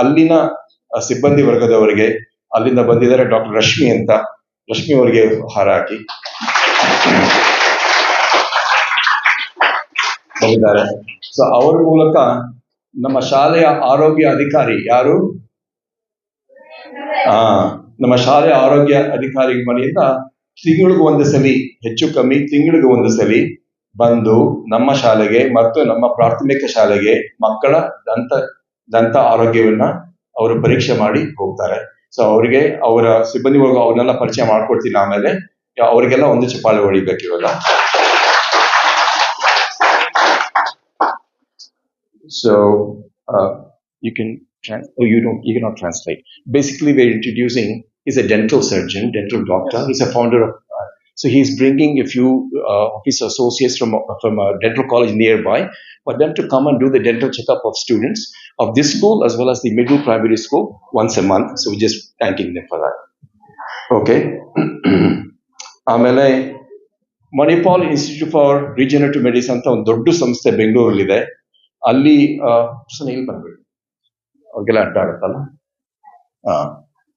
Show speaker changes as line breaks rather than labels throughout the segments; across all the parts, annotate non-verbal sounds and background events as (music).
ಅಲ್ಲಿನ ಸಿಬ್ಬಂದಿ ವರ್ಗದವರಿಗೆ ಅಲ್ಲಿಂದ ಬಂದಿದ್ದಾರೆ ಡಾಕ್ಟರ್ ರಶ್ಮಿ ಅಂತ ರಶ್ಮಿ ಅವರಿಗೆ ಹಾರ ಹಾಕಿ ಬಂದಿದ್ದಾರೆ ಸೊ ಅವರ ಮೂಲಕ ನಮ್ಮ ಶಾಲೆಯ ಆರೋಗ್ಯ ಅಧಿಕಾರಿ ಯಾರು ಆ ನಮ್ಮ ಶಾಲೆಯ ಆರೋಗ್ಯ ಅಧಿಕಾರಿ ಮನೆಯಿಂದ ತಿಂಗಳಿಗೂ ಒಂದು ಸಲಿ ಹೆಚ್ಚು ಕಮ್ಮಿ ತಿಂಗಳಿಗೂ ಒಂದು ಸಲಿ ಬಂದು ನಮ್ಮ ಶಾಲೆಗೆ ಮತ್ತು ನಮ್ಮ ಪ್ರಾಥಮಿಕ ಶಾಲೆಗೆ ಮಕ್ಕಳ ದಂತ ದಂತ ಆರೋಗ್ಯವನ್ನ ಅವರು ಪರೀಕ್ಷೆ ಮಾಡಿ ಹೋಗ್ತಾರೆ ಸೊ ಅವರಿಗೆ ಅವರ ಸಿಬ್ಬಂದಿ ಅವನ್ನೆಲ್ಲ ಪರಿಚಯ ಮಾಡ್ಕೊಡ್ತಿಲ್ಲ ಆಮೇಲೆ ಅವರಿಗೆಲ್ಲ ಒಂದು ಇವಾಗ so you can you not translate basically we introducing is a dental surgeon dental doctor is a founder of So he's bringing a few uh, of his associates from, from a dental college nearby for them to come and do the dental checkup of students of this school as well as the middle primary school once a month. So we're just thanking them for that. Okay. Institute for Regenerative ಆಮೇಲೆ Manipal institute for regenerative medicine ಅಂತ ಒಂದು ದೊಡ್ಡ ಸಂಸ್ಥೆ ಬೆಂಗಳೂರಲ್ಲಿದೆ ಅಲ್ಲಿ ಇಲ್ಲಿ ಬಂದ್ಬಿಡಿ ಅವ್ರಿಗೆಲ್ಲ ಅಡ್ಡಾಡುತ್ತಲ್ಲ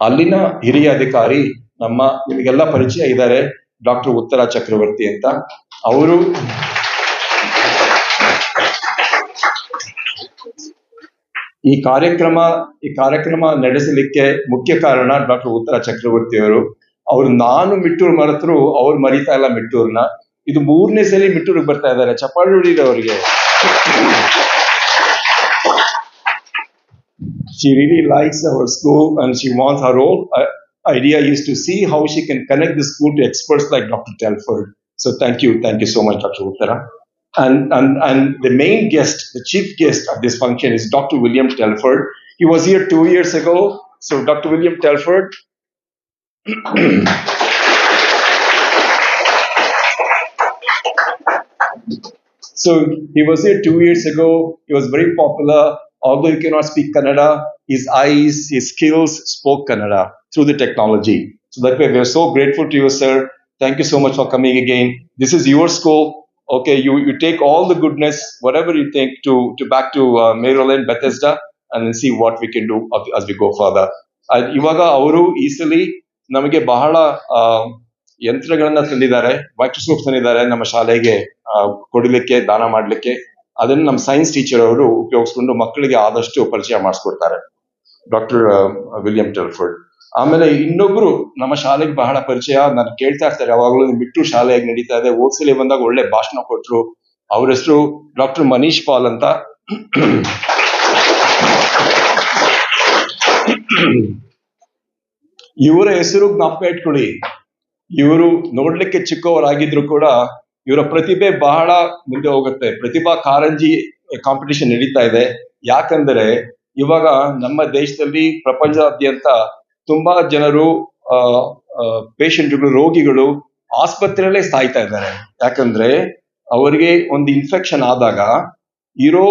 ಅಲ್ಲಿನ ಹಿರಿಯ ಅಧಿಕಾರಿ ನಮ್ಮ ನಿಮಗೆಲ್ಲ ಪರಿಚಯ ಇದ್ದಾರೆ ಡಾಕ್ಟರ್ ಉತ್ತರ ಚಕ್ರವರ್ತಿ ಅಂತ ಅವರು ಈ ಕಾರ್ಯಕ್ರಮ ಈ ಕಾರ್ಯಕ್ರಮ ನಡೆಸಲಿಕ್ಕೆ ಮುಖ್ಯ ಕಾರಣ ಡಾಕ್ಟರ್ ಉತ್ತರ ಚಕ್ರವರ್ತಿ ಅವರು ಅವ್ರು ನಾನು ಮಿಟ್ಟೂರು ಮರೆತರು ಅವ್ರು ಮರೀತಾ ಇಲ್ಲ ಮಿಟ್ಟೂರ್ನ ಇದು ಮೂರನೇ ಸಲ ಮಿಟ್ಟೂರಿಗೆ ಬರ್ತಾ ಇದ್ದಾರೆ ಚಪಾಳಿ ಹೊಡಿದೆ ಅವರಿಗೆ she really school our school and she wants idea is to see how she can connect the school to experts like Dr. Telford. So thank you, thank you so much, Dr. Uttara. And, and, and the main guest, the chief guest of this function is Dr. William Telford. He was here two years ago. So Dr. William Telford. (clears throat) so he was here two years ago. He was very popular. Although he cannot speak Kannada, his eyes, his skills spoke Kannada through the technology. So that way, we are so grateful to you, sir. Thank you so much for coming again. This is your school. Okay, you, you take all the goodness, whatever you think, to, to back to uh, Maryland, Bethesda, and then see what we can do as we go further. Uh, ಇವಾಗ ಅವರು ಈ ಸಲಿ ನಮಗೆ ಬಹಳ ಯಂತ್ರಗಳನ್ನ ತಂದಿದ್ದಾರೆ microscope ತಂದಿದ್ದಾರೆ ನಮ್ಮ ಶಾಲೆಗೆ ಕೊಡಲಿಕ್ಕೆ ದಾನ ಮಾಡಲಿಕ್ಕೆ ಅದನ್ನು ನಮ್ಮ ಸೈನ್ಸ್ ಟೀಚರ್ ಅವರು ಉಪಯೋಗಿಸ್ಕೊಂಡು ಮಕ್ಕಳಿಗೆ ಆದಷ್ಟು ಪರಿಚಯ ಮಾಡಿಸ್ಕೊಡ್ತಾರೆ ಡಾಕ್ಟರ್ ವಿಲಿಯಂ ಟೆಲ್ಫರ್ಡ್ ಆಮೇಲೆ ಇನ್ನೊಬ್ರು ನಮ್ಮ ಶಾಲೆಗೆ ಬಹಳ ಪರಿಚಯ ನಾನು ಕೇಳ್ತಾ ಇರ್ತಾರೆ ಯಾವಾಗಲೂ ಬಿಟ್ಟು ಶಾಲೆಯಾಗಿ ನಡೀತಾ ಇದೆ ಓದ್ಸಲಿ ಬಂದಾಗ ಒಳ್ಳೆ ಭಾಷಣ ಕೊಟ್ರು ಅವ್ರ ಹೆಸರು ಡಾಕ್ಟರ್ ಮನೀಶ್ ಪಾಲ್ ಅಂತ ಇವರ ಹೆಸರು ಜ್ಞಾಪಕ ಇಟ್ಕೊಳ್ಳಿ ಇವರು ನೋಡ್ಲಿಕ್ಕೆ ಚಿಕ್ಕವರಾಗಿದ್ರು ಕೂಡ ಇವರ ಪ್ರತಿಭೆ ಬಹಳ ಮುಂದೆ ಹೋಗುತ್ತೆ ಪ್ರತಿಭಾ ಕಾರಂಜಿ ಕಾಂಪಿಟೇಷನ್ ನಡೀತಾ ಇದೆ ಯಾಕಂದ್ರೆ ಇವಾಗ ನಮ್ಮ ದೇಶದಲ್ಲಿ ಪ್ರಪಂಚದಾದ್ಯಂತ ತುಂಬಾ ಜನರು ಪೇಷಂಟ್ಗಳು ರೋಗಿಗಳು ಆಸ್ಪತ್ರೆಯಲ್ಲೇ ಸಾಯ್ತಾ ಇದ್ದಾರೆ ಯಾಕಂದ್ರೆ ಅವರಿಗೆ ಒಂದು ಇನ್ಫೆಕ್ಷನ್ ಆದಾಗ ಇರೋ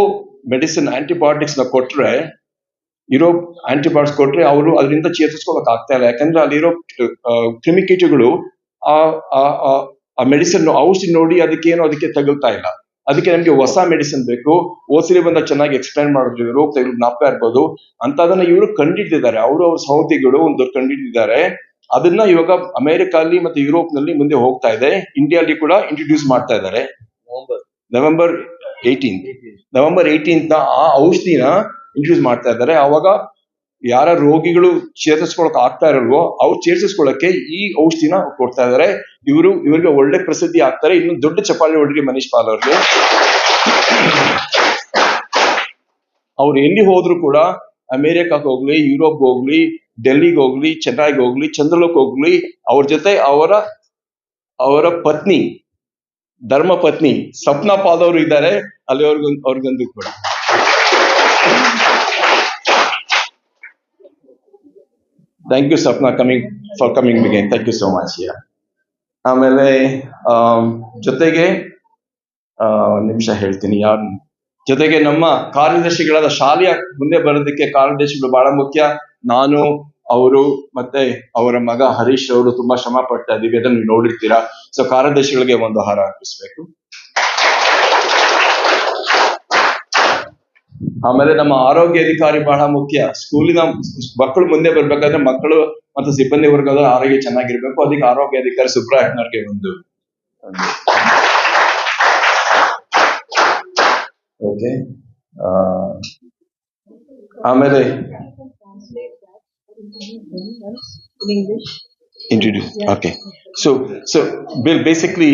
ಮೆಡಿಸಿನ್ ಆಂಟಿಬಯೋಟಿಕ್ಸ್ ನ ಕೊಟ್ರೆ ಇರೋ ಆಂಟಿಬಯೋಟಿಕ್ಸ್ ಕೊಟ್ರೆ ಅವರು ಅದರಿಂದ ಚೇತರಿಸ್ಕೊಳಕ್ ಆಗ್ತಾ ಇಲ್ಲ ಯಾಕಂದ್ರೆ ಅಲ್ಲಿರೋ ಕ್ರಿಮಿಕೀಟಗಳು ಆ ಮೆಡಿಸಿನ್ ಔಷಧಿ ನೋಡಿ ಅದಕ್ಕೇನು ಅದಕ್ಕೆ ತಗುಲ್ತಾ ಇಲ್ಲ ಅದಕ್ಕೆ ನಮ್ಗೆ ಹೊಸ ಮೆಡಿಸಿನ್ ಬೇಕು ಓಸಿಲಿ ಬಂದ ಚೆನ್ನಾಗಿ ಎಕ್ಸ್ಪ್ಲೈನ್ ಮಾಡಿದ್ರು ರೋಗ ಇವ್ರು ಜ್ಞಾಪಕ ಇರ್ಬೋದು ಅದನ್ನ ಇವರು ಕಂಡಿಟ್ಟಿದ್ದಾರೆ ಅವರು ಅವ್ರ ಸಹೋದ್ಯೋಗಿಗಳು ಒಂದು ಕಂಡಿಟ್ಟಿದ್ದಾರೆ ಅದನ್ನ ಇವಾಗ ಅಲ್ಲಿ ಮತ್ತೆ ಯುರೋಪ್ ನಲ್ಲಿ ಮುಂದೆ ಹೋಗ್ತಾ ಇದೆ ಇಂಡಿಯಾದಲ್ಲಿ ಕೂಡ ಇಂಟ್ರೊಡ್ಯೂಸ್ ಮಾಡ್ತಾ ಇದ್ದಾರೆ ನವೆಂಬರ್ ಏಯ್ಟೀನ್ ನವೆಂಬರ್ ಏಯ್ಟೀನ್ ಆ ಔಷಧಿನ ಇಂಟ್ರೊಡ್ಯೂಸ್ ಮಾಡ್ತಾ ಇದ್ದಾರೆ ಅವಾಗ ಯಾರ ರೋಗಿಗಳು ಚೇತರಿಸ್ಕೊಳಕ್ ಆಗ್ತಾ ಇರಲ್ವೋ ಅವ್ರು ಚೇತರಿಸ್ಕೊಳಕ್ಕೆ ಈ ಔಷಧಿನ ಕೊಡ್ತಾ ಇದಾರೆ ಇವರು ಇವರಿಗೆ ಒಳ್ಳೆ ಪ್ರಸಿದ್ಧಿ ಆಗ್ತಾರೆ ಇನ್ನು ದೊಡ್ಡ ಚಪಾಳಿ ಹುಡುಗಿ ಮನೀಶ್ ಪಾಲ್ ಅವ್ರಿಗೆ ಅವ್ರು ಎಲ್ಲಿ ಹೋದ್ರು ಕೂಡ ಅಮೇರಿಕಾಗ ಹೋಗ್ಲಿ ಯುರೋಪ್ ಹೋಗ್ಲಿ ಡೆಲ್ಲಿಗೆ ಹೋಗ್ಲಿ ಚೆನ್ನೈಗೆ ಹೋಗ್ಲಿ ಚಂದ್ರಲೋಕ್ ಹೋಗ್ಲಿ ಅವ್ರ ಜೊತೆ ಅವರ ಅವರ ಪತ್ನಿ ಧರ್ಮ ಪತ್ನಿ ಸಪ್ನಾ ಪಾಲ್ ಅವರು ಇದ್ದಾರೆ ಅವ್ರಿಗೊಂದು ಅವ್ರಿಗೊಂದು ಕೂಡ thank you Sapna coming for coming began thank you so much ಯಾ ಆಮೇಲೆ ಜೊತೆಗೆ ನಿಮಿಷ ಹೇಳ್ತೀನಿ ಯಾರು ಜೊತೆಗೆ ನಮ್ಮ ಕಾರ್ಯದರ್ಶಿಗಳಾದ ಶಾಲೆಯ ಮುಂದೆ ಬರೋದಕ್ಕೆ ಕಾರ್ಯದರ್ಶಿಗಳು ಬಹಳ ಮುಖ್ಯ ನಾನು ಅವರು ಮತ್ತೆ ಅವರ ಮಗ ಹರೀಶ್ ಅವರು ತುಂಬಾ ಶ್ರಮ ಪಡ್ತಾ ಅದನ್ನು ನೋಡಿರ್ತೀರಾ ಸೊ ಕಾರ್ಯದರ್ಶಿಗಳಿಗೆ ಒಂದು ಹಾರ ಅರ್ಪಿಸ್ಬೇಕು ಆಮೇಲೆ ನಮ್ಮ ಆರೋಗ್ಯ ಅಧಿಕಾರಿ ಬಹಳ ಮುಖ್ಯ ಸ್ಕೂಲ್ ಮಕ್ಕಳು ಮುಂದೆ ಬರಬೇಕಾದ್ರೆ ಮಕ್ಕಳು ಅಂತ ಸಿಬ್ಬಂದಿ ವರ್ಗದ ಆರೋಗ್ಯ ಚೆನ್ನಾಗಿ ಇರಬೇಕು ಅದಕ್ಕೆ ಆರೋಗ್ಯ ಅಧಿಕಾರಿ супраಕ್ಟರ್ ಕೇ ಒಂದು ಓಕೆ ಆಮೇಲೆ introduce okay so so be basically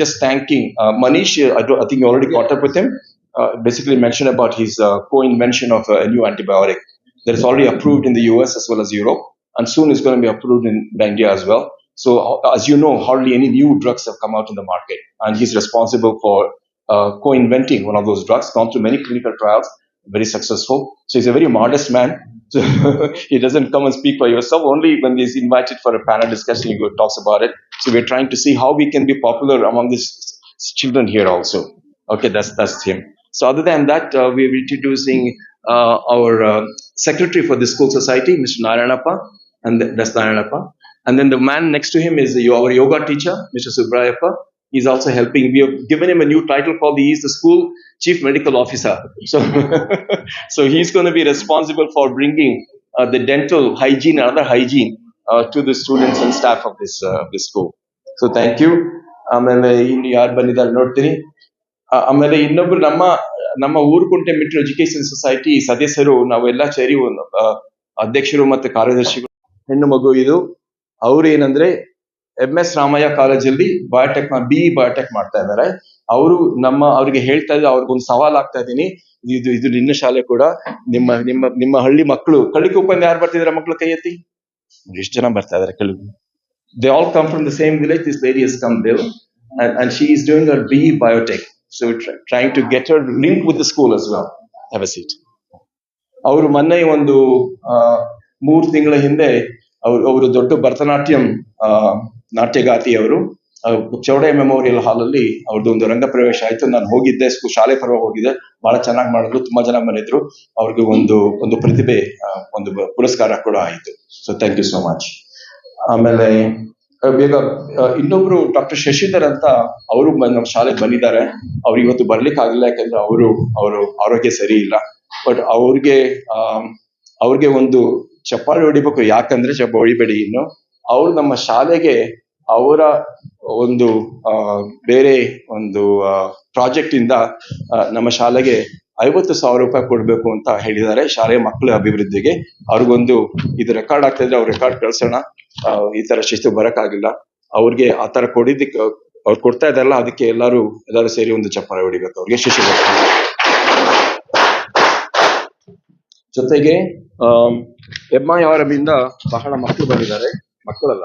just talking Manish I think you already chatter with him Uh, basically mentioned about his uh, co-invention of uh, a new antibiotic that is already approved in the US as well as Europe, and soon is going to be approved in, in India as well. So, uh, as you know, hardly any new drugs have come out in the market, and he's responsible for uh, co-inventing one of those drugs, gone through many clinical trials, very successful. So he's a very modest man. So (laughs) he doesn't come and speak for yourself. Only when he's invited for a panel discussion, he talks about it. So we're trying to see how we can be popular among these children here also. Okay, that's that's him. So other than that, uh, we are introducing uh, our uh, secretary for the school society, Mr. Narayanappa, and that's Narayanappa. And then the man next to him is the, our yoga teacher, Mr. Subrayappa. He's also helping. We have given him a new title called the, he's the school chief medical officer. (laughs) So, (laughs) so he's going to be responsible for bringing uh, the dental hygiene and other hygiene uh, to the students and staff of this, uh, this school. So thank you. ಆಮೇಲೆ ಇನ್ನೊಬ್ರು ನಮ್ಮ ನಮ್ಮ ಊರುಕುಂಟೆ metre education society ಸದಸ್ಯರು ನಾವೆಲ್ಲ ಸೇರಿ ಒಂದು ಅಧ್ಯಕ್ಷರು ಮತ್ತು ಕಾರ್ಯದರ್ಶಿಗಳು ಹೆಣ್ಣು ಮಗು ಇದು ಅವ್ರು ಏನಂದ್ರೆ ಎಂ ಎಸ್ ರಾಮಯ್ಯ ಕಾಲೇಜಲ್ಲಿ ಬಯೋಟೆಕ್ ಬಿ ಬಯೋಟೆಕ್ ಮಾಡ್ತಾ ಇದ್ದಾರೆ ಅವರು ನಮ್ಮ ಅವ್ರಿಗೆ ಹೇಳ್ತಾ ಇದ್ದಾರೆ ಅವ್ರಿಗೊಂದು ಸವಾಲ್ ಆಗ್ತಾ ಇದೀನಿ ಇದು ಇದು ನಿನ್ನ ಶಾಲೆ ಕೂಡ ನಿಮ್ಮ ನಿಮ್ಮ ನಿಮ್ಮ ಹಳ್ಳಿ ಮಕ್ಕಳು ಕಳ್ಳಿಕೊಪ್ಪಂದ ಯಾರು ಬರ್ತಿದಾರೆ ಮಕ್ಕಳು ಕೈ ಎತ್ತಿ ಎಷ್ಟು ಜನ ಬರ್ತಾ ಇದಾರೆ ಕಳ್ಳಿ they all come from the same village this lady come Dev and she is doing our B biotech so trying to get her link with the school as well have a seat ಅವರು ಮೊನ್ನೆ ಒಂದು ಮೂರು ತಿಂಗಳ ಹಿಂದೆ ಅವರು ಅವರು ದೊಡ್ಡ ಭರತನಾಟ್ಯಂ ನಾಟ್ಯಗಾತಿ ಅವರು ಚೌಡೆ ಮೆಮೋರಿಯಲ್ ಹಾಲ್ ಅಲ್ಲಿ ಅವ್ರದ್ದು ಒಂದು ರಂಗ ಪ್ರವೇಶ ಆಯ್ತು ನಾನು ಹೋಗಿದ್ದೆ ಶಾಲೆ ಪರ್ವ ಹೋಗಿದ್ದೆ ಬಹಳ ಚೆನ್ನಾಗಿ ಮಾಡಿದ್ರು ತುಂಬಾ ಜನ ಬಂದಿದ್ರು ಅವ್ರಿಗೆ ಒಂದು ಒಂದು ಪ್ರತಿಭೆ ಒಂದು ಪುರಸ್ಕಾರ ಕೂಡ ಆಯಿತು so thank you so much ಆಮೇಲೆ ಬೇಗ ಇನ್ನೊಬ್ರು ಡಾಕ್ಟರ್ ಶಶಿಧರ್ ಅಂತ ಅವರು ನಮ್ಮ ಶಾಲೆಗೆ ಬಂದಿದ್ದಾರೆ ಅವ್ರು ಇವತ್ತು ಬರ್ಲಿಕ್ಕೆ ಆಗಿಲ್ಲ ಯಾಕಂದ್ರೆ ಅವರು ಅವರು ಆರೋಗ್ಯ ಸರಿ ಇಲ್ಲ ಬಟ್ ಅವ್ರಿಗೆ ಅವ್ರಿಗೆ ಒಂದು ಚಪ್ಪಾಳೆ ಹೊಡಿಬೇಕು ಯಾಕಂದ್ರೆ ಚಪ್ಪ ಹೊಡಿಬೇಡಿ ಇನ್ನು ಅವ್ರು ನಮ್ಮ ಶಾಲೆಗೆ ಅವರ ಒಂದು ಬೇರೆ ಒಂದು ಪ್ರಾಜೆಕ್ಟ್ ಇಂದ ನಮ್ಮ ಶಾಲೆಗೆ ಐವತ್ತು ಸಾವಿರ ರೂಪಾಯಿ ಕೊಡಬೇಕು ಅಂತ ಹೇಳಿದ್ದಾರೆ ಶಾಲೆ ಮಕ್ಕಳ ಅಭಿವೃದ್ಧಿಗೆ ಅವ್ರಿಗೊಂದು ಇದು ರೆಕಾರ್ಡ್ ಆಗ್ತಿದ್ರೆ ಅವ್ರ ರೆಕಾರ್ಡ್ ಕಳ್ಸೋಣ ಈ ತರ ಶಿಸ್ತು ಬರಕ್ಕಾಗಿಲ್ಲ ಅವ್ರಿಗೆ ಆ ತರ ಕೊಡಿದ್ದಕ್ಕೆ ಅವ್ರು ಕೊಡ್ತಾ ಇದ್ದಾರಲ್ಲ ಅದಕ್ಕೆ ಎಲ್ಲರೂ ಎಲ್ಲರೂ ಸೇರಿ ಒಂದು ಚಪ್ಪರ ಹೊಡಿಬೇಕು ಅವ್ರಿಗೆ ಶಿಶು ಜೊತೆಗೆ ಅಹ್ ಎಂ ಐ ಬಹಳ ಮಕ್ಕಳು ಬಂದಿದ್ದಾರೆ ಮಕ್ಕಳಲ್ಲ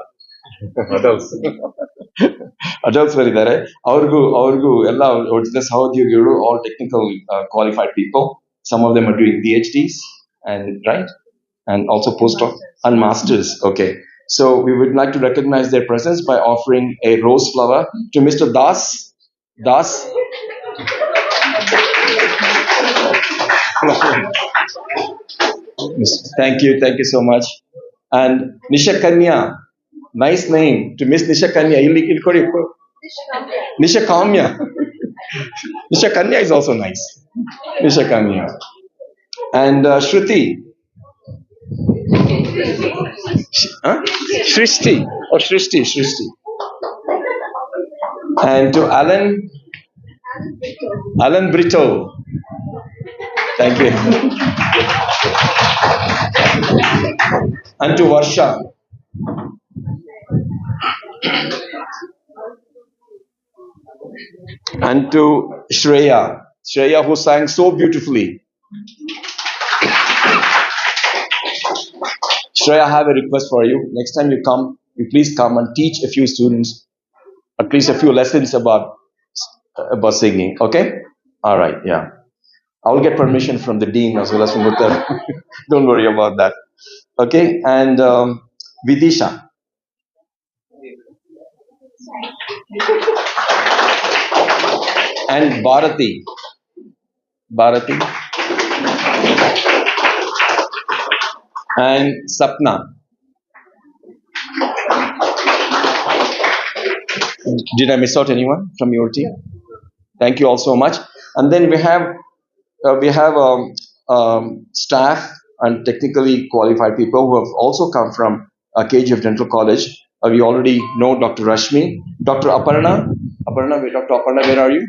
(laughs) (laughs) (laughs) adults ಬರಿದ್ದಾರೆ eh? ಅವ್ರಿಗೂ ಅವ್ರಿಗೂ ಎಲ್ಲ that's how you give all all technical uh, qualified people. Some of them are doing PhDs and right and also post and masters okay so we would like to recognize their presence by offering a rose flower to mr das das (laughs) thank you thank you so much and nishakanya nice name to Miss Nisha Kanya. Ilkori Nisha Nisha Kanya is also nice. Nisha Kanya. And uh, Shruti. Huh? Shristi. Or oh, Shristi, Shristi. And to Alan. Alan Brito. Thank you. and to Varsha and to Shreya. Shreya, who sang so beautifully. Shreya, I have a request for you. Next time you come, you please come and teach a few students at least a few lessons about uh, about singing. Okay? All right. Yeah. I'll get permission from the dean as well as from Uttar. (laughs) Don't worry about that. Okay. And um, Vidisha and Bharati. Bharati. And Sapna. Did I miss out anyone from your team? Thank you all so much. And then we have uh, we have um, um, staff and technically qualified people who have also come from uh, KGF Dental College uh, we already know Dr. Rashmi. Dr. Aparna, Aparna, wait, Dr. Aparna, where are you?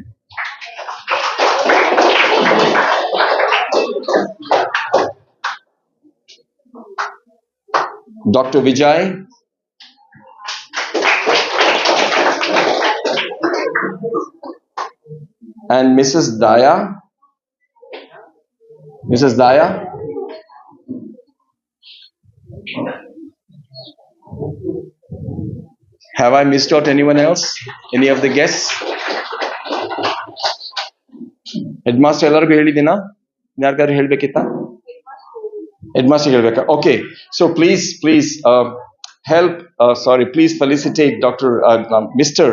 Dr. Vijay. And Mrs. Daya. Mrs. Daya. Have I missed out anyone else? Any of the guests? Headmaster ಎಲ್ಲರಿಗೂ ಹೇಳಿದ್ದೀನಾ ಯಾರಿಗಾದ್ರು ಹೇಳಬೇಕಿತ್ತಾ headmaster ಹೇಳಬೇಕಾ okay so please please um, help, uh, sorry, please felicitate Dr. Uh, Mr.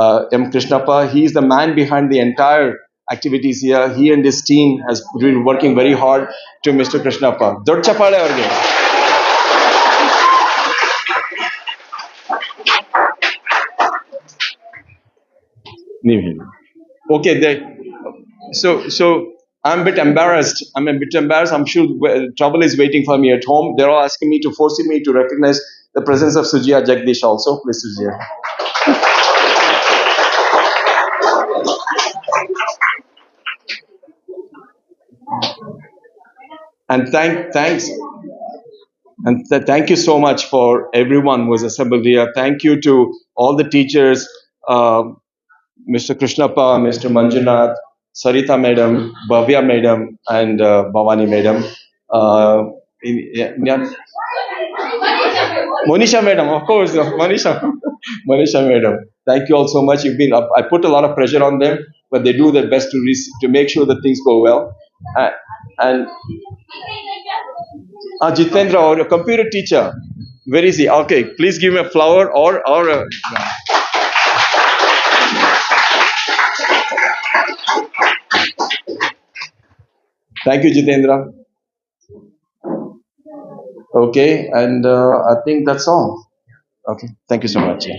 Um, uh, M. Krishnappa. He is the man behind the entire activities here. He and his team has been working very hard to Mr. Krishnappa. Dorchapale again. Okay, So, so I'm a bit embarrassed. I'm a bit embarrassed. I'm sure trouble is waiting for me at home. They're all asking me to force me to recognize the presence of Sujia Jagdish also. Please, Sujia. and thank thanks and th- thank you so much for everyone who has assembled here. Thank you to all the teachers, uh, Mr. Krishnappa, Mr. Manjunath, Sarita Madam, Bhavya Madam, and uh, Bhavani Madam. Uh, in, Monisha Madam, of course, (laughs) Monisha, Monisha Madam. Thank you all so much. You've been. I put a lot of pressure on them, but they do their best to re- to make sure that things go well. And, and uh, Jitendra, or a computer teacher, where is he? Okay, please give me a flower or or. A, Thank you, Jitendra. Okay, and uh, I think that's all. Okay, thank you so much.